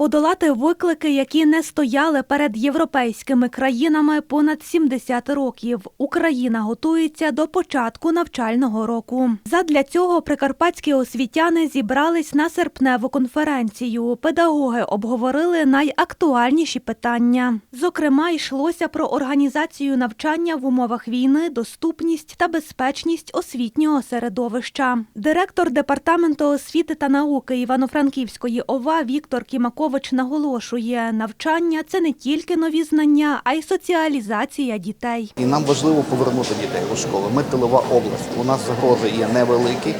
Подолати виклики, які не стояли перед європейськими країнами понад 70 років. Україна готується до початку навчального року. Задля цього прикарпатські освітяни зібрались на серпневу конференцію. Педагоги обговорили найактуальніші питання. Зокрема, йшлося про організацію навчання в умовах війни, доступність та безпечність освітнього середовища. Директор департаменту освіти та науки Івано-Франківської ОВА Віктор Кімакович наголошує, навчання це не тільки нові знання, а й соціалізація дітей. І нам важливо повернути дітей у школи. Ми тилова область. У нас загрози є невеликі,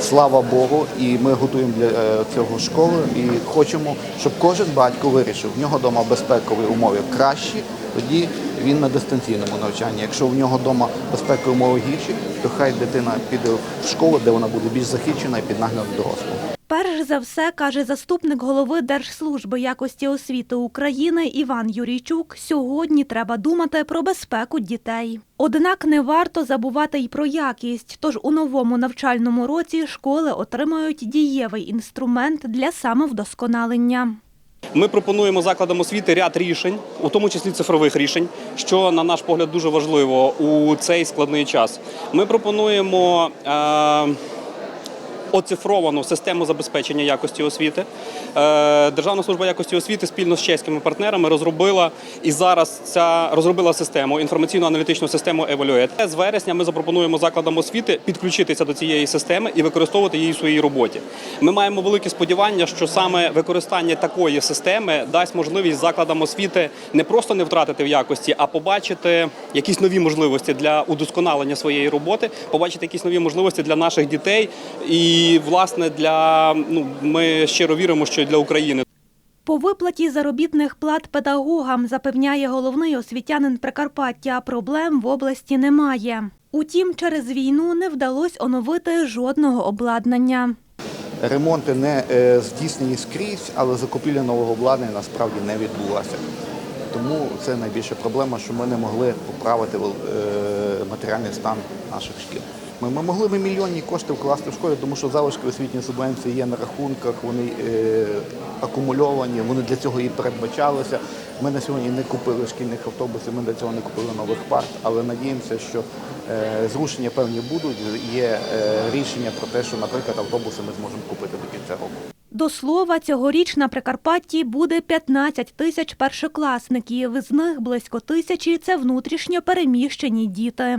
слава Богу, і ми готуємо для е, цього школи. І хочемо, щоб кожен батько вирішив, в нього вдома безпекові умови кращі, тоді він на дистанційному навчанні. Якщо в нього вдома безпекові умови гірші, то хай дитина піде в школу, де вона буде більш захищена і під наглядом дорослого. Перш за все, каже заступник голови Держслужби якості освіти України Іван Юрійчук, сьогодні треба думати про безпеку дітей. Однак не варто забувати й про якість. Тож у новому навчальному році школи отримають дієвий інструмент для самовдосконалення. Ми пропонуємо закладам освіти ряд рішень, у тому числі цифрових рішень, що на наш погляд дуже важливо у цей складний час. Ми пропонуємо. Е- Оцифровану систему забезпечення якості освіти. Е, Державна служба якості освіти спільно з чеськими партнерами розробила і зараз ця розробила систему інформаційно-аналітичну систему Evaluate. З вересня ми запропонуємо закладам освіти підключитися до цієї системи і використовувати її в своїй роботі. Ми маємо велике сподівання, що саме використання такої системи дасть можливість закладам освіти не просто не втратити в якості, а побачити якісь нові можливості для удосконалення своєї роботи, побачити якісь нові можливості для наших дітей і власне для ну ми щиро віримо, що для України. По виплаті заробітних плат педагогам запевняє головний освітянин Прикарпаття. Проблем в області немає. Утім, через війну не вдалося оновити жодного обладнання. Ремонти не е, здійснені скрізь, але закупівля нового обладнання насправді не відбулася. Тому це найбільша проблема, що ми не могли поправити е, матеріальний стан наших шкіл. Ми, ми могли би мільйонні кошти вкласти в школі, тому що залишки освітньої субвенції є на рахунках, вони е, акумульовані, вони для цього і передбачалися. Ми на сьогодні не купили шкільних автобусів, ми для цього не купили нових парт, але надіємося, що е, зрушення певні будуть. Є е, рішення про те, що, наприклад, автобуси ми зможемо купити до кінця року. До слова, цьогоріч на Прикарпатті буде 15 тисяч першокласників. З них близько тисячі це внутрішньо переміщені діти.